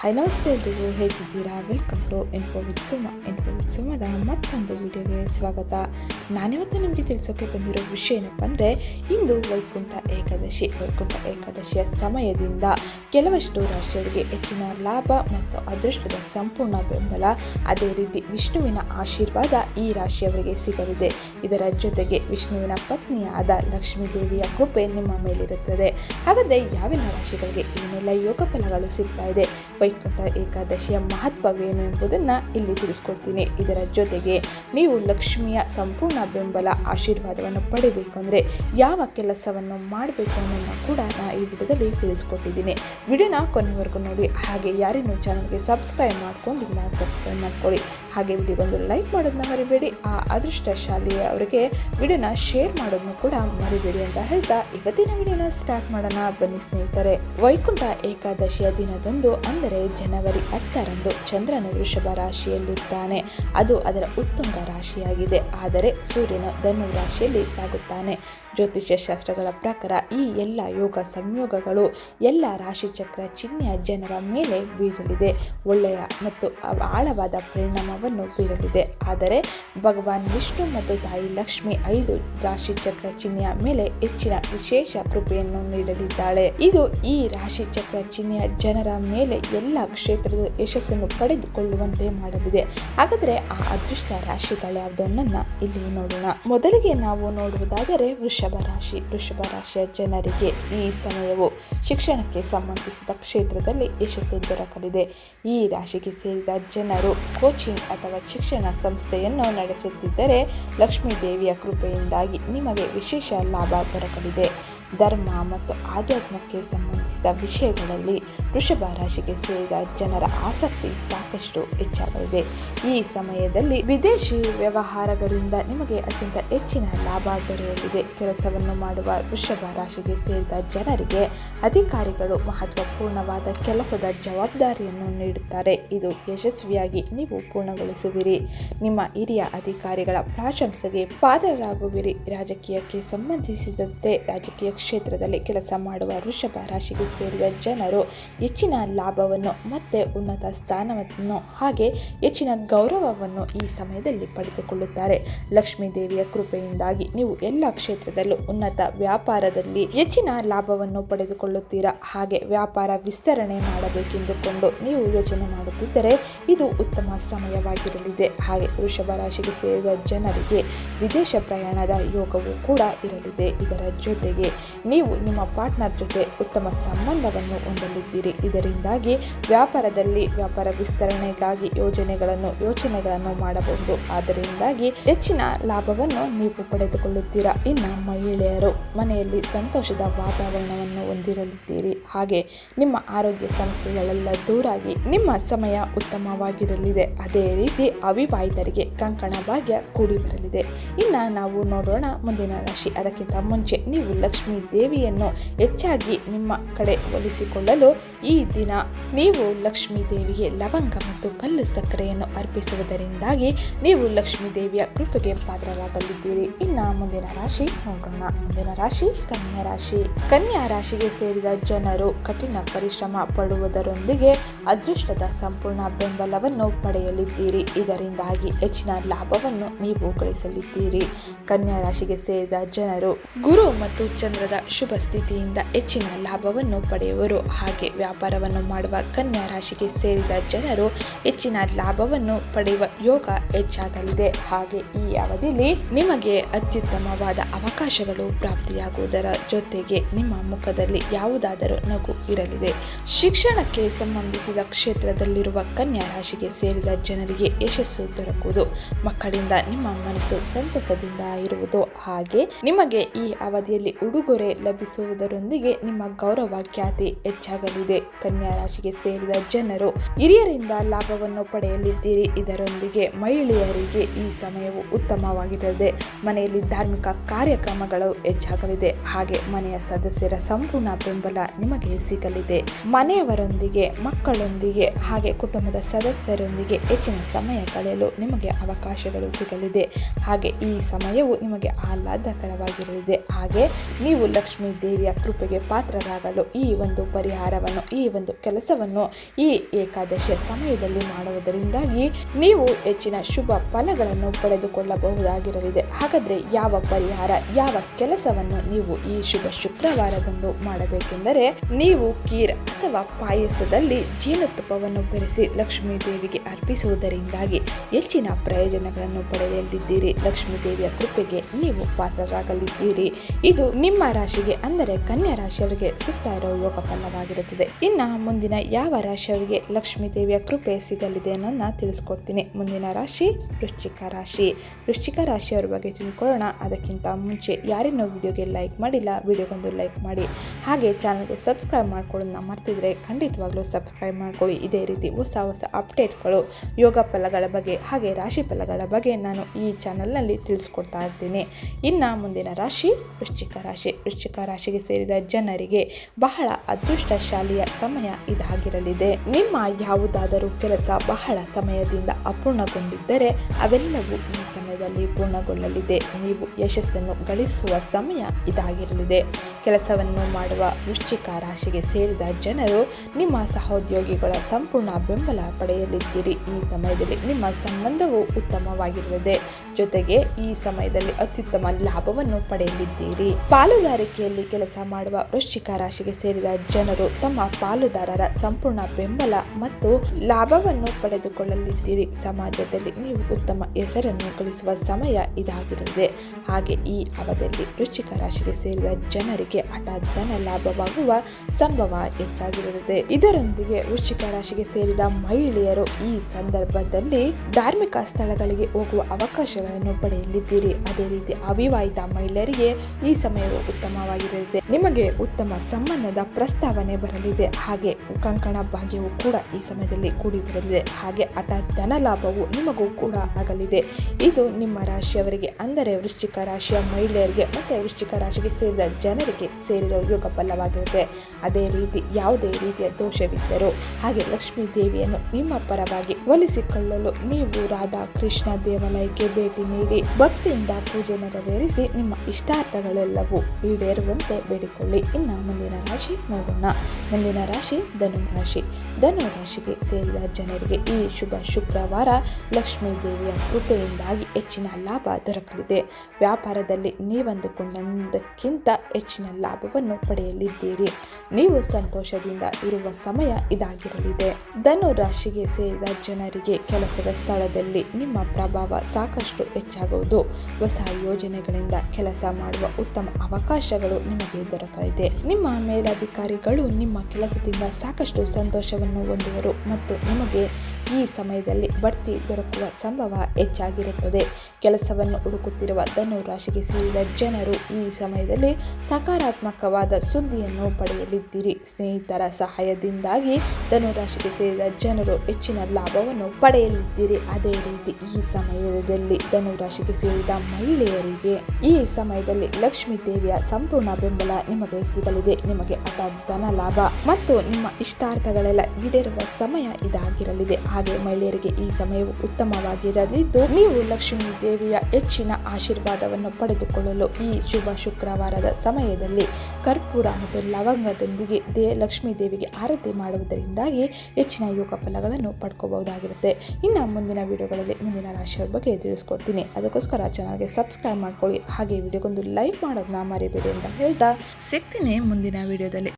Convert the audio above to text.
Hi ನಮಸ್ತೆ ಎಲ್ರಿಗೂ ಹೇಗಿದ್ದೀರಾ? Welcome to info with Suma info with ಸುಮದ ಮತ್ತೊಂದು ವಿಡಿಯೋಗೆ ಸ್ವಾಗತ. ನಾನಿವತ್ತು ನಿಮಗೆ ತಿಳಿಸೋಕೆ ಬಂದಿರೋ ವಿಷಯ ಏನಪ್ಪ ಅಂದರೆ ಇಂದು ವೈಕುಂಠ ಏಕಾದಶಿ. ವೈಕುಂಠ ಏಕಾದಶಿಯ ಸಮಯದಿಂದ ಕೆಲವಷ್ಟು ರಾಶಿಯವರಿಗೆ ಹೆಚ್ಚಿನ ಲಾಭ ಮತ್ತು ಅದೃಷ್ಟದ ಸಂಪೂರ್ಣ ಬೆಂಬಲ, ಅದೇ ರೀತಿ ವಿಷ್ಣುವಿನ ಆಶೀರ್ವಾದ ಈ ರಾಶಿಯವರಿಗೆ ಸಿಗಲಿದೆ. ಇದರ ಜೊತೆಗೆ ವಿಷ್ಣುವಿನ ಪತ್ನಿಯಾದ ಲಕ್ಷ್ಮೀ ದೇವಿಯ ಕೃಪೆ ನಿಮ್ಮ ಮೇಲಿರುತ್ತದೆ. ಹಾಗಾದರೆ ಯಾವೆಲ್ಲ ರಾಶಿಗಳಿಗೆ ಏನೆಲ್ಲ ಯೋಗ ಫಲಗಳು ಸಿಗ್ತಾ ಇದೆ? ವೈಕುಂಠ ಏಕಾದಶಿಯ ಮಹತ್ವವೇನು ಎಂಬುದನ್ನು ಇಲ್ಲಿ ತಿಳಿಸ್ಕೊಡ್ತೀನಿ. ಇದರ ಜೊತೆಗೆ ನೀವು ಲಕ್ಷ್ಮಿಯ ಸಂಪೂರ್ಣ ಬೆಂಬಲ ಆಶೀರ್ವಾದವನ್ನು ಪಡಿಬೇಕು ಅಂದರೆ ಯಾವ ಕೆಲಸವನ್ನು ಮಾಡಬೇಕು ಅನ್ನೋದನ್ನು ಕೂಡ ನಾನು ಈ ವಿಡಿಯೋದಲ್ಲಿ ತಿಳಿಸ್ಕೊಟ್ಟಿದ್ದೀನಿ. ವಿಡಿಯೋನ ಕೊನೆವರೆಗೂ ನೋಡಿ. ಹಾಗೆ ಯಾರೇನು ಚಾನಲ್ಗೆ ಸಬ್ಸ್ಕ್ರೈಬ್ ಮಾಡ್ಕೊಂಡಿಲ್ಲ ಸಬ್ಸ್ಕ್ರೈಬ್ ಮಾಡ್ಕೊಳ್ಳಿ. ಹಾಗೆ ವಿಡಿಯೋಗೊಂದು ಲೈಕ್ ಮಾಡೋದನ್ನ ಮರಿಬೇಡಿ. ಆ ಅದೃಷ್ಟಶಾಲಿ ಅವರಿಗೆ ವಿಡಿಯೋನ ಶೇರ್ ಮಾಡೋದನ್ನು ಕೂಡ ಮರಿಬೇಡಿ ಅಂತ ಹೇಳ್ತಾ ಇವತ್ತಿನ ವಿಡಿಯೋನ ಸ್ಟಾರ್ಟ್ ಮಾಡೋಣ. ಬನ್ನಿ ಸ್ನೇಹಿತರೆ. ವೈಕುಂಠ ಏಕಾದಶಿಯ ದಿನದಂದು ಅಂದರೆ ಜನವರಿ ಹತ್ತರಂದು ಚಂದ್ರನು ವೃಷಭ ರಾಶಿಯಲ್ಲಿದ್ದಾನೆ. ಅದು ಅದರ ಉತ್ತುಂಗ ರಾಶಿಯಾಗಿದೆ. ಆದರೆ ಸೂರ್ಯನು ಧನು ರಾಶಿಯಲ್ಲಿ ಸಾಗುತ್ತಾನೆ. ಜ್ಯೋತಿಷ್ಯ ಶಾಸ್ತ್ರಗಳ ಪ್ರಕಾರ ಈ ಎಲ್ಲ ಯೋಗ ಸಂಯೋಗಗಳು ಎಲ್ಲ ರಾಶಿಚಕ್ರ ಚಿಹ್ನೆಯ ಜನರ ಮೇಲೆ ಬೀರಲಿದೆ. ಒಳ್ಳೆಯ ಮತ್ತು ಆಳವಾದ ಪರಿಣಾಮವನ್ನು ಬೀರಲಿದೆ. ಆದರೆ ಭಗವಾನ್ ವಿಷ್ಣು ಮತ್ತು ತಾಯಿ ಲಕ್ಷ್ಮಿ ಐದು ರಾಶಿಚಕ್ರ ಚಿಹ್ನೆಯ ಮೇಲೆ ಹೆಚ್ಚಿನ ವಿಶೇಷ ಕೃಪೆಯನ್ನು ನೀಡಲಿದ್ದಾಳೆ. ಇದು ಈ ರಾಶಿಚಕ್ರ ಚಿಹ್ನೆಯ ಜನರ ಮೇಲೆ ಎಲ್ಲ ಕ್ಷೇತ್ರದ ಯಶಸ್ಸನ್ನು ಪಡೆದುಕೊಳ್ಳುವಂತೆ ಮಾಡಲಿದೆ. ಹಾಗಾದರೆ ಆ ಅದೃಷ್ಟ ರಾಶಿಗಳ್ಯಾವುದನ್ನ ಇಲ್ಲಿ ನೋಡೋಣ. ಮೊದಲಿಗೆ ನಾವು ನೋಡುವುದಾದರೆ ವೃಷಭ ರಾಶಿ. ವೃಷಭ ರಾಶಿಯ ಜನರಿಗೆ ಈ ಸಮಯವು ಶಿಕ್ಷಣಕ್ಕೆ ಸಂಬಂಧಿಸಿದ ಕ್ಷೇತ್ರದಲ್ಲಿ ಯಶಸ್ಸು ದೊರಕಲಿದೆ. ಈ ರಾಶಿಗೆ ಸೇರಿದ ಜನರು ಕೋಚಿಂಗ್ ಅಥವಾ ಶಿಕ್ಷಣ ಸಂಸ್ಥೆಯನ್ನು ನಡೆಸುತ್ತಿದ್ದರೆ ಲಕ್ಷ್ಮೀ ದೇವಿಯ ಕೃಪೆಯಿಂದಾಗಿ ನಿಮಗೆ ವಿಶೇಷ ಲಾಭ ದೊರಕಲಿದೆ. ಧರ್ಮ ಮತ್ತು ಆಧ್ಯಾತ್ಮಕ್ಕೆ ಸಂಬಂಧಿಸಿದ ವಿಷಯಗಳಲ್ಲಿ ವೃಷಭ ರಾಶಿಗೆ ಸೇರಿದ ಜನರ ಆಸಕ್ತಿ ಸಾಕಷ್ಟು ಹೆಚ್ಚಾಗಲಿದೆ. ಈ ಸಮಯದಲ್ಲಿ ವಿದೇಶಿ ವ್ಯವಹಾರಗಳಿಂದ ನಿಮಗೆ ಅತ್ಯಂತ ಹೆಚ್ಚಿನ ಲಾಭ ದೊರೆಯಲಿದೆ. ಕೆಲಸವನ್ನು ಮಾಡುವ ವೃಷಭ ರಾಶಿಗೆ ಸೇರಿದ ಜನರಿಗೆ ಅಧಿಕಾರಿಗಳು ಮಹತ್ವಪೂರ್ಣವಾದ ಕೆಲಸದ ಜವಾಬ್ದಾರಿಯನ್ನು ನೀಡುತ್ತಾರೆ. ಇದು ಯಶಸ್ವಿಯಾಗಿ ನೀವು ಪೂರ್ಣಗೊಳಿಸುವಿರಿ. ನಿಮ್ಮ ಹಿರಿಯ ಅಧಿಕಾರಿಗಳ ಪ್ರಾಶಂಸೆಗೆ ಪಾತ್ರರಾಗುವಿರಿ. ರಾಜಕೀಯಕ್ಕೆ ಸಂಬಂಧಿಸಿದಂತೆ ರಾಜಕೀಯ ಕ್ಷೇತ್ರದಲ್ಲಿ ಕೆಲಸ ಮಾಡುವ ವೃಷಭ ರಾಶಿಗೆ ಸೇರಿದ ಜನರು ಹೆಚ್ಚಿನ ಲಾಭವನ್ನು ಮತ್ತೆ ಉನ್ನತ ಸ್ಥಾನವನ್ನು ಹಾಗೆ ಹೆಚ್ಚಿನ ಗೌರವವನ್ನು ಈ ಸಮಯದಲ್ಲಿ ಪಡೆದುಕೊಳ್ಳುತ್ತಾರೆ. ಲಕ್ಷ್ಮೀ ದೇವಿಯ ಕೃಪೆಯಿಂದಾಗಿ ನೀವು ಎಲ್ಲ ಕ್ಷೇತ್ರದಲ್ಲೂ ಉನ್ನತ ವ್ಯಾಪಾರದಲ್ಲಿ ಹೆಚ್ಚಿನ ಲಾಭವನ್ನು ಪಡೆದುಕೊಳ್ಳುತ್ತೀರಾ? ಹಾಗೆ ವ್ಯಾಪಾರ ವಿಸ್ತರಣೆ ಮಾಡಬೇಕೆಂದುಕೊಂಡು ನೀವು ಯೋಚನೆ ಮಾಡುತ್ತಿದ್ದರೆ ಇದು ಉತ್ತಮ ಸಮಯವಾಗಿರಲಿದೆ. ಹಾಗೆ ವೃಷಭ ರಾಶಿಗೆ ಸೇರಿದ ಜನರಿಗೆ ವಿದೇಶ ಪ್ರಯಾಣದ ಯೋಗವು ಕೂಡ ಇರಲಿದೆ. ಇದರ ಜೊತೆಗೆ ನೀವು ನಿಮ್ಮ ಪಾರ್ಟ್ನರ್ ಜೊತೆ ಉತ್ತಮ ಸಂಬಂಧವನ್ನು ಹೊಂದಲಿದ್ದೀರಿ. ಇದರಿಂದಾಗಿ ವ್ಯಾಪಾರದಲ್ಲಿ ವ್ಯಾಪಾರ ವಿಸ್ತರಣೆಗಾಗಿ ಯೋಜನೆಗಳನ್ನು, ಯೋಚನೆಗಳನ್ನು ಮಾಡಬಹುದು. ಆದ್ದರಿಂದಾಗಿ ಹೆಚ್ಚಿನ ಲಾಭವನ್ನು ನೀವು ಪಡೆದುಕೊಳ್ಳುತ್ತೀರಾ ಇನ್ನು ಮಹಿಳೆಯರು. ಮನೆಯಲ್ಲಿ ಸಂತೋಷದ ವಾತಾವರಣವನ್ನು ಹೊಂದಿರಲಿದ್ದೀರಿ. ಹಾಗೆ ನಿಮ್ಮ ಆರೋಗ್ಯ ಸಮಸ್ಯೆಗಳೆಲ್ಲ ದೂರಾಗಿ ನಿಮ್ಮ ಸಮಯ ಉತ್ತಮವಾಗಿರಲಿದೆ. ಅದೇ ರೀತಿ ಅವಿವಾಹಿತರಿಗೆ ಕಂಕಣ ಭಾಗ್ಯ ಕೂಡಿ ಬರಲಿದೆ ಇನ್ನು ನಾವು ನೋಡೋಣ ಮುಂದಿನ ರಾಶಿ. ಅದಕ್ಕಿಂತ ಮುಂಚೆ ನೀವು ಲಕ್ಷ್ಮೀ ದೇವಿಯನ್ನು ಹೆಚ್ಚಾಗಿ ನಿಮ್ಮ ಕಡೆ ಒಲಿಸಿಕೊಳ್ಳಲು ಈ ದಿನ ನೀವು ಲಕ್ಷ್ಮೀ ದೇವಿಗೆ ಲವಂಗ ಮತ್ತು ಕಲ್ಲು ಸಕ್ಕರೆಯನ್ನು ಅರ್ಪಿಸುವುದರಿಂದಾಗಿ ನೀವು ಲಕ್ಷ್ಮೀ ದೇವಿಯ ಕೃಪೆಗೆ ಪಾತ್ರರಾಗಲಿದ್ದೀರಿ. ಇನ್ನ ಮುಂದಿನ ರಾಶಿ ನೋಡೋಣ. ಮುಂದಿನ ರಾಶಿ ಕನ್ಯಾ ರಾಶಿ. ಕನ್ಯಾ ರಾಶಿಗೆ ಸೇರಿದ ಜನರು ಕಠಿಣ ಪರಿಶ್ರಮ ಪಡುವುದರೊಂದಿಗೆ ಅದೃಷ್ಟದ ಸಂಪೂರ್ಣ ಬೆಂಬಲವನ್ನು ಪಡೆಯಲಿದ್ದೀರಿ. ಇದರಿಂದಾಗಿ ಹೆಚ್ಚಿನ ಲಾಭವನ್ನು ನೀವು ಗಳಿಸಲಿದ್ದೀರಿ. ಕನ್ಯಾ ರಾಶಿಗೆ ಸೇರಿದ ಜನರು ಗುರು ಮತ್ತು ಚಂದ್ರದ ಶುಭ ಸ್ಥಿತಿಯಿಂದ ಹೆಚ್ಚಿನ ಲಾಭವನ್ನು ಪಡೆಯುವರು. ಹಾಗೆ ವ್ಯಾಪಾರವನ್ನು ಮಾಡುವ ಕನ್ಯಾ ರಾಶಿಗೆ ಸೇರಿದ ಜನರು ಹೆಚ್ಚಿನ ಲಾಭವನ್ನು ಪಡೆಯುವ ಯೋಗ ಹೆಚ್ಚಾಗಲಿದೆ. ಹಾಗೆ ಈ ಅವಧಿಯಲ್ಲಿ ನಿಮಗೆ ಅತ್ಯುತ್ತಮವಾದ ಅವಕಾಶಗಳು ಪ್ರಾಪ್ತಿಯಾಗುವುದರ ಜೊತೆಗೆ ನಿಮ್ಮ ಮುಖದಲ್ಲಿ ಯಾವುದಾದರೂ ನಗು ಇರಲಿದೆ. ಶಿಕ್ಷಣಕ್ಕೆ ಸಂಬಂಧಿಸಿದ ಕ್ಷೇತ್ರದಲ್ಲಿರುವ ಕನ್ಯಾ ರಾಶಿಗೆ ಸೇರಿದ ಜನರಿಗೆ ಯಶಸ್ಸು ದೊರಕುವುದು, ಮಕ್ಕಳಿಂದ ನಿಮ್ಮ ಮನಸ್ಸು ಸಂತಸದಿಂದ ಇರುವುದು. ಹಾಗೆ ನಿಮಗೆ ಈ ಅವಧಿಯಲ್ಲಿ ಉಡುಗೊರೆ ಲಭಿಸುವುದರೊಂದಿಗೆ ನಿಮ್ಮ ಗೌರವ ಖ್ಯಾತಿ ಹೆಚ್ಚಾಗಲಿದೆ. ಕನ್ಯಾ ರಾಶಿಗೆ ಸೇರಿದ ಜನರು ಹಿರಿಯರಿಂದ ಲಾಭವನ್ನು ಪಡೆಯಲಿದ್ದೀರಿ. ಇದರೊಂದಿಗೆ ಮಹಿಳೆಯರಿಗೆ ಈ ಸಮಯವು ಉತ್ತಮವಾಗಿರಲಿದೆ. ಮನೆಯಲ್ಲಿ ಧಾರ್ಮಿಕ ಕಾರ್ಯಕ್ರಮಗಳು ಹೆಚ್ಚಾಗಲಿದೆ. ಹಾಗೆ ಮನೆಯ ಸದಸ್ಯರ ಸಂಪೂರ್ಣ ಬೆಂಬಲ ನಿಮಗೆ ಸಿಗಲಿದೆ. ಮನೆಯವರೊಂದಿಗೆ, ಮಕ್ಕಳೊಂದಿಗೆ, ಹಾಗೆ ಕುಟುಂಬದ ಸದಸ್ಯರೊಂದಿಗೆ ಹೆಚ್ಚಿನ ಸಮಯ ಕಳೆಯಲು ನಿಮಗೆ ಅವಕಾಶಗಳು ಸಿಗಲಿದೆ. ಹಾಗೆ ಈ ಸಮಯವು ನಿಮಗೆ ಆಹ್ಲಾದಕರವಾಗಿರಲಿದೆ. ಹಾಗೆ ನೀವು ನೀವು ಲಕ್ಷ್ಮೀ ದೇವಿಯ ಕೃಪೆಗೆ ಪಾತ್ರರಾಗಲು ಈ ಒಂದು ಪರಿಹಾರವನ್ನು, ಈ ಒಂದು ಕೆಲಸವನ್ನು ಈ ಏಕಾದಶಿಯ ಸಮಯದಲ್ಲಿ ಮಾಡುವುದರಿಂದಾಗಿ ನೀವು ಹೆಚ್ಚಿನ ಶುಭ ಫಲಗಳನ್ನು ಪಡೆದುಕೊಳ್ಳಬಹುದಾಗಿರಲಿದೆ. ಹಾಗಾದ್ರೆ ಯಾವ ಪರಿಹಾರ, ಯಾವ ಕೆಲಸವನ್ನು ನೀವು ಈ ಶುಭ ಶುಕ್ರವಾರದಂದು ಮಾಡಬೇಕೆಂದರೆ ನೀವು ಕೀರ್ ಅಥವಾ ಪಾಯಸದಲ್ಲಿ ಜೇನುತುಪ್ಪವನ್ನು ಬೆರೆಸಿ ಲಕ್ಷ್ಮೀ ದೇವಿಗೆ ಅರ್ಪಿಸುವುದರಿಂದಾಗಿ ಹೆಚ್ಚಿನ ಪ್ರಯೋಜನಗಳನ್ನು ಪಡೆಯಲಿದ್ದೀರಿ. ಲಕ್ಷ್ಮೀ ದೇವಿಯ ಕೃಪೆಗೆ ನೀವು ಪಾತ್ರರಾಗಲಿದ್ದೀರಿ. ಇದು ನಿಮ್ಮ ರಾಶಿಗೆ ಅಂದರೆ ಕನ್ಯಾ ರಾಶಿಯವರಿಗೆ ಸುತ್ತ ಇರೋ ಯೋಗ ಫಲವಾಗಿರುತ್ತದೆ. ಇನ್ನ ಮುಂದಿನ ಯಾವ ರಾಶಿಯವರಿಗೆ ಲಕ್ಷ್ಮೀ ದೇವಿಯ ಕೃಪೆ ಸಿಗಲಿದೆ ಅನ್ನೋದನ್ನ ತಿಳಿಸ್ಕೊಡ್ತೀನಿ. ಮುಂದಿನ ರಾಶಿ ವೃಶ್ಚಿಕ ರಾಶಿ. ವೃಶ್ಚಿಕ ರಾಶಿಯವರ ಬಗ್ಗೆ ತಿಳ್ಕೊಳ್ಳೋಣ. ಅದಕ್ಕಿಂತ ಮುಂಚೆ ಯಾರಿನ್ನೂ ವಿಡಿಯೋಗೆ ಲೈಕ್ ಮಾಡಿಲ್ಲ ವಿಡಿಯೋಗೊಂದು ಲೈಕ್ ಮಾಡಿ. ಹಾಗೆ ಚಾನಲ್ಗೆ ಸಬ್ಸ್ಕ್ರೈಬ್ ಮಾಡ್ಕೊಳ್ಳೋದನ್ನ ಮರ್ತಿದ್ರೆ ಖಂಡಿತವಾಗ್ಲೂ ಸಬ್ಸ್ಕ್ರೈಬ್ ಮಾಡ್ಕೊಳ್ಳಿ. ಇದೇ ರೀತಿ ಹೊಸ ಹೊಸ ಅಪ್ಡೇಟ್ಗಳು, ಯೋಗ ಫಲಗಳ ಬಗ್ಗೆ, ಹಾಗೆ ರಾಶಿ ಫಲಗಳ ಬಗ್ಗೆ ನಾನು ಈ ಚಾನಲ್ನಲ್ಲಿ ತಿಳಿಸ್ಕೊಡ್ತಾ ಇರ್ತೀನಿ. ಇನ್ನು ಮುಂದಿನ ರಾಶಿ ವೃಶ್ಚಿಕ ರಾಶಿ. ವೃಶ್ಚಿಕ ರಾಶಿಗೆ ಸೇರಿದ ಜನರಿಗೆ ಬಹಳ ಅದೃಷ್ಟಶಾಲಿಯ ಸಮಯ ಇದಾಗಿರಲಿದೆ. ನಿಮ್ಮ ಯಾವುದಾದರೂ ಕೆಲಸ ಬಹಳ ಸಮಯದಿಂದ ಅಪೂರ್ಣಗೊಂಡಿದ್ದರೆ ಅವೆಲ್ಲವೂ ಈ ಸಮಯದಲ್ಲಿ ಪೂರ್ಣಗೊಳ್ಳಲಿದೆ. ನೀವು ಯಶಸ್ಸನ್ನು ಗಳಿಸುವ ಸಮಯ ಇದಾಗಿರಲಿದೆ. ಕೆಲಸವನ್ನು ಮಾಡುವ ವೃಶ್ಚಿಕ ರಾಶಿಗೆ ಸೇರಿದ ಜನರು ನಿಮ್ಮ ಸಹೋದ್ಯೋಗಿಗಳ ಸಂಪೂರ್ಣ ಬೆಂಬಲ ಪಡೆಯಲಿದ್ದೀರಿ. ಈ ಸಮಯದಲ್ಲಿ ನಿಮ್ಮ ಸಂಬಂಧವು ಉತ್ತಮವಾಗಿರಲಿದೆ. ಜೊತೆಗೆ ಈ ಸಮಯದಲ್ಲಿ ಅತ್ಯುತ್ತಮ ಲಾಭವನ್ನು ಪಡೆಯಲಿದ್ದೀರಿ. ಪಾಲುದಾರಿಕೆಯಲ್ಲಿ ಕೆಲಸ ಮಾಡುವ ವೃಶ್ಚಿಕ ರಾಶಿಗೆ ಸೇರಿದ ಜನರು ತಮ್ಮ ಪಾಲುದಾರರ ಸಂಪೂರ್ಣ ಬೆಂಬಲ ಮತ್ತು ಲಾಭವನ್ನು ಪಡೆದುಕೊಳ್ಳಲಿದ್ದೀರಿ. ಸಮಾಜದಲ್ಲಿ ನೀವು ಉತ್ತಮ ಹೆಸರನ್ನು ಗಳಿಸುವ ಸಮಯ ಇದಾಗಿರಲಿದೆ. ಹಾಗೆ ಈ ಅವಧಿಯಲ್ಲಿ ವೃಶ್ಚಿಕ ರಾಶಿಗೆ ಸೇರಿದ ಜನರಿಗೆ ಹಠಾತ್ ಧನ ಲಾಭವಾಗುವ ಸಂಭವ ಹೆಚ್ಚಾಗಿರಲಿದೆ. ಇದರೊಂದಿಗೆ ವೃಶ್ಚಿಕ ರಾಶಿಗೆ ಸೇರಿದ ಮಹಿಳೆಯರು ಈ ಸಂದರ್ಭದಲ್ಲಿ ಧಾರ್ಮಿಕ ಸ್ಥಳಗಳಿಗೆ ಹೋಗುವ ಅವಕಾಶಗಳನ್ನು ಪಡೆಯಲಿದ್ದೀರಿ. ಅದೇ ರೀತಿ ಅವಿವಾಹಿತ ಮಹಿಳೆಯರಿಗೆ ಈ ಸಮಯವು ಉತ್ತಮವಾಗಿರಲಿದೆ. ನಿಮಗೆ ಉತ್ತಮ ಸಂಬಂಧದ ಪ್ರಸ್ತಾವನೆ ಬರಲಿದೆ. ಹಾಗೆ ಕಂಕಣ ಭಾಗ್ಯವು ಕೂಡ ಈ ಸಮಯದಲ್ಲಿ ಕೂಡಿ ಬರಲಿದೆ ಹಾಗೆ ಹಠ ಧನ ಲಾಭವು ನಿಮಗೂ ಕೂಡ ಆಗಲಿದೆ. ಇದು ನಿಮ್ಮ ರಾಶಿಯವರಿಗೆ, ಅಂದರೆ ವೃಶ್ಚಿಕ ರಾಶಿಯ ಮಹಿಳೆಯರಿಗೆ ಮತ್ತೆ ವೃಶ್ಚಿಕ ರಾಶಿಗೆ ಸೇರಿದ ಜನರಿಗೆ ಸೇರಿರೋ ಯೋಗ ಫಲವಾಗಿರುತ್ತೆ. ಅದೇ ರೀತಿ ಯಾವುದೇ ರೀತಿಯ ದೋಷವಿದ್ದರೂ ಹಾಗೆ ಲಕ್ಷ್ಮೀ ದೇವಿಯನ್ನು ನಿಮ್ಮ ಪರವಾಗಿ ಒಲಿಸಿಕೊಳ್ಳಲು ನೀವು ರಾಧಾ ಕೃಷ್ಣ ದೇವಾಲಯಕ್ಕೆ ಭೇಟಿ ನೀಡಿ ಭಕ್ತಿಯಿಂದ ಪೂಜೆ ನೆರವೇರಿಸಿ ನಿಮ್ಮ ಇಷ್ಟಾರ್ಥಗಳೆಲ್ಲವೂ ಈಡೇರುವಂತೆ ಬೇಡಿಕೊಳ್ಳಿ. ಇನ್ನು ಮುಂದಿನ ರಾಶಿ ನೋಡೋಣ. ಮುಂದಿನ ರಾಶಿ ಧನು ರಾಶಿ. ಧನು ರಾಶಿಗೆ ಸೇರಿದ ಜನರಿಗೆ ಈ ಶುಭ ಶುಕ್ರವಾರ ಲಕ್ಷ್ಮೀ ದೇವಿಯ ಕೃಪೆಯಿಂದಾಗಿ ಹೆಚ್ಚಿನ ಲಾಭ ದೊರಕಲಿದೆ. ವ್ಯಾಪಾರದಲ್ಲಿ ನೀವಂದುಕೊಂಡಕ್ಕಿಂತ ಹೆಚ್ಚಿನ ಲಾಭವನ್ನು ಪಡೆಯಲಿದ್ದೀರಿ. ನೀವು ಸಂತೋಷದಿಂದ ಇರುವ ಸಮಯ ಇದಾಗಿರಲಿದೆ. ಧನು ರಾಶಿಗೆ ಸೇರಿದ ಜನರಿಗೆ ಕೆಲಸದ ಸ್ಥಳದಲ್ಲಿ ನಿಮ್ಮ ಪ್ರಭಾವ ಸಾಕಷ್ಟು ಹೆಚ್ಚಾಗುವುದು. ಹೊಸ ಯೋಜನೆಗಳಿಂದ ಕೆಲಸ ಮಾಡುವ ಉತ್ತಮ ಅವಕಾಶಗಳು ನಿಮಗೆ ದೊರಕಲಿದೆ. ನಿಮ್ಮ ಮೇಲಧಿಕಾರಿಗಳು ನಿಮ್ಮ ಕೆಲಸದಿಂದ ಸಾಕಷ್ಟು ಸಂತೋಷವನ್ನು ಹೊಂದುವರು ಮತ್ತು ನಿಮಗೆ ಈ ಸಮಯದಲ್ಲಿ ಬಡ್ತಿ ದೊರಕುವ ಸಂಭವ ಹೆಚ್ಚಾಗಿರುತ್ತದೆ. ಕೆಲಸವನ್ನು ಹುಡುಕುತ್ತಿರುವ ಧನು ರಾಶಿಗೆ ಸೇರಿದ ಜನರು ಈ ಸಮಯದಲ್ಲಿ ಸಕಾರಾತ್ಮಕವಾದ ಸುದ್ದಿಯನ್ನು ಪಡೆಯಲಿದ್ದೀರಿ. ಸ್ನೇಹಿತರ ಸಹಾಯದಿಂದಾಗಿ ಧನು ರಾಶಿಗೆ ಸೇರಿದ ಜನರು ಹೆಚ್ಚಿನ ಲಾಭವನ್ನು ಪಡೆಯಲಿದ್ದೀರಿ. ಅದೇ ರೀತಿ ಈ ಸಮಯದಲ್ಲಿ ಧನು ರಾಶಿಗೆ ಸೇರಿದ ಮಹಿಳೆಯರಿಗೆ ಈ ಸಮಯದಲ್ಲಿ ಲಕ್ಷ್ಮೀ ದೇವಿಯ ಸಂಪೂರ್ಣ ಬೆಂಬಲ ನಿಮಗೆ ಸಿಗಲಿದೆ. ನಿಮಗೆ ಹಠಾತ್ ಧನ ಲಾಭ ಮತ್ತು ನಿಮ್ಮ ಇಷ್ಟಾರ್ಥಗಳೆಲ್ಲ ಈಡೇರುವ ಸಮಯ ಇದಾಗಿರಲಿದೆ. ಹಾಗೆ ಮಹಿಳೆಯರಿಗೆ ಈ ಸಮಯವು ಉತ್ತಮವಾಗಿರಲಿದ್ದು, ನೀವು ಲಕ್ಷ್ಮೀ ದೇವಿಯ ಹೆಚ್ಚಿನ ಆಶೀರ್ವಾದವನ್ನು ಪಡೆದುಕೊಳ್ಳಲು ಈ ಶುಭ ಶುಕ್ರವಾರದ ಸಮಯದಲ್ಲಿ ಕರ್ಪೂರ ಮತ್ತು ಲವಂಗದೊಂದಿಗೆ ದೇ ಲಕ್ಷ್ಮೀ ದೇವಿಗೆ ಆರತಿ ಮಾಡುವುದರಿಂದಾಗಿ ಹೆಚ್ಚಿನ ಯೋಗ ಫಲಗಳನ್ನು ಪಡ್ಕೋಬಹುದಾಗಿರುತ್ತೆ. ಇನ್ನು ಮುಂದಿನ ವಿಡಿಯೋಗಳಲ್ಲಿ ಮುಂದಿನ ರಾಶಿಯ ಬಗ್ಗೆ ತಿಳಿಸ್ಕೊಡ್ತೀನಿ. ಅದಕ್ಕೋಸ್ಕರ ಚಾನಲ್ಗೆ ಸಬ್ಸ್ಕ್ರೈಬ್ ಮಾಡ್ಕೊಳ್ಳಿ. ಹಾಗೆ ವಿಡಿಯೋಗೊಂದು ಲೈಕ್ ಮಾಡೋದನ್ನ ಮರಿಬೇಡಿ ಅಂತ ಹೇಳ್ತಾ ಸಿಗ್ತೀನಿ ಮುಂದಿನ ವಿಡಿಯೋದಲ್ಲಿ.